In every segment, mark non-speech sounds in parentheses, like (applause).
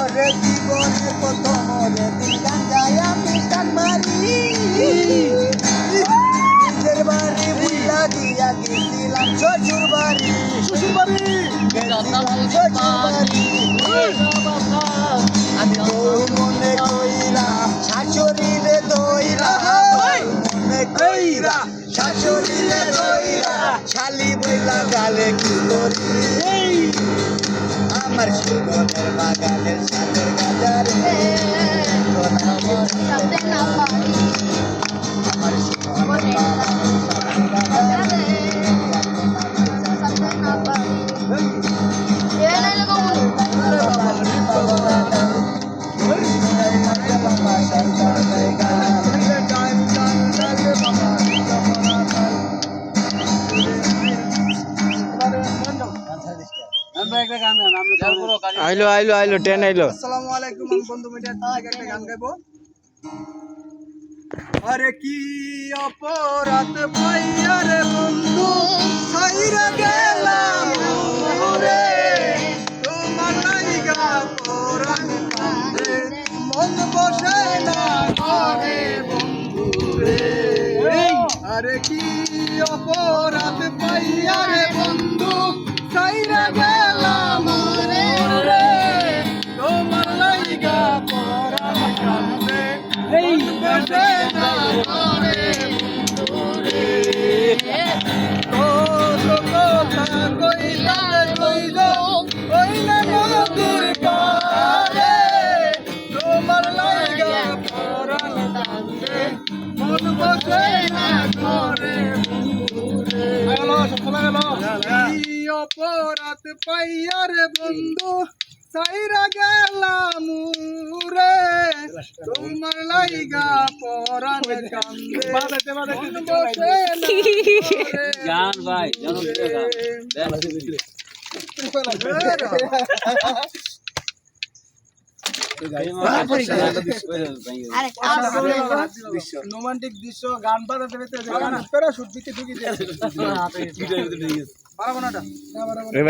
ওরে জীবনে প্রথম ওরে দিন গাঞ্জায় আমি টান মারি। নিজের বাড়ি বুঝলা দিয়া গেছিলাম শ্বশুর বাড়ি। শ্বশুর বাড়ি? গেছিলাম শ্বশুর বাড়ি। আমি বউ মনে দইরা। মনে কইরা শাশুড়িরে দইরা। শালি বইলা গালে কি করি আমার সুগনের বাগানের সাথে গাজারে আমার সুগনের বাগানের আইলো আইলো আইলো ট্রেন আইলো। আসসালামু আলাইকুম আমি বন্ধু মিডিয়ার থেকে একটা গান গাইবো। আরে কি অপরাধ পাইয়া রে বন্ধু সাইরা গেলাম রে তোমার লাইগা পরাণ কান্দে মন বসে না বন্ধু রে। আরে কি অপরাধ পাইয়া রে অপরাধ পাইয়া রে বন্ধু সাইরা গেলাম তোমার লাইগা পরাণ কান্দে বসে গান ভাই। জানো (laughs) রোমান্টিক দৃশ্য গান বাজাতে প্যারাশুট দিতে ঢুকি পারব না ওই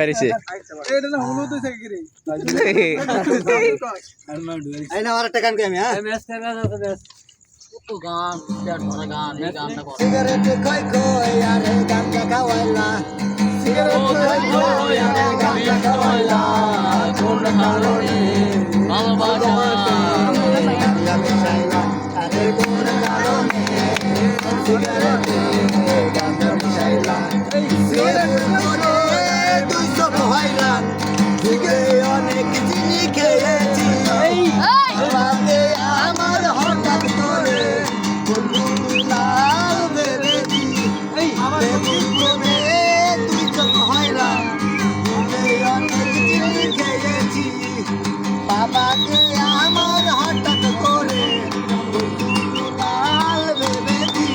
বাবাকে আমার হঠাৎ করে বন্ধু লাল ভেবেছি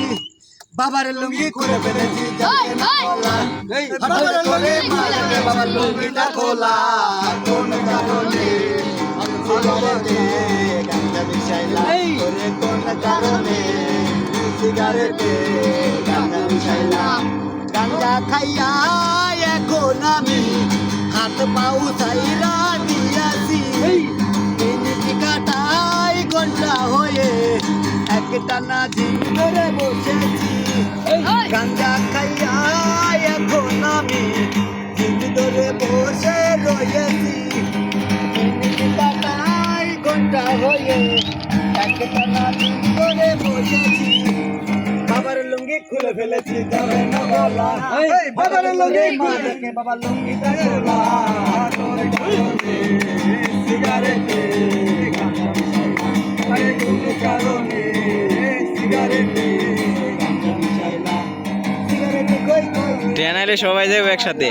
বাবার লুঙ্গি ফেলেছি করে মারবে বাবার লুঙ্গিটা খোলা কোন কারণে? কোন সিগারেটে খাইয়া এখন আমি হাত পাউ সাইরা দিয়াছি মিনিট কাটাই ঘণ্টা হয়ে। একটা না ধরে বসেছি গাঞ্জা খাইয়া এখন আমি ধরে বসে রয়েছি। মিনিট কাটাই ঘণ্টা হয়ে। একটা না ধরে বসেছি। বাবার লুঙ্গি খুলে ফেলেছি তবে না বলা। বাবার লুঙ্গি বাবার লুঙ্গিটা সবাই যাবে একসাথে।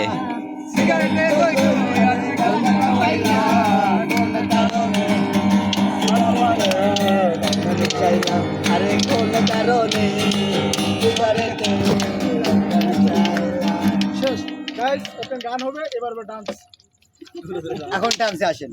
গান হবে এবার ডান্স এখন ডান্সে আসেন।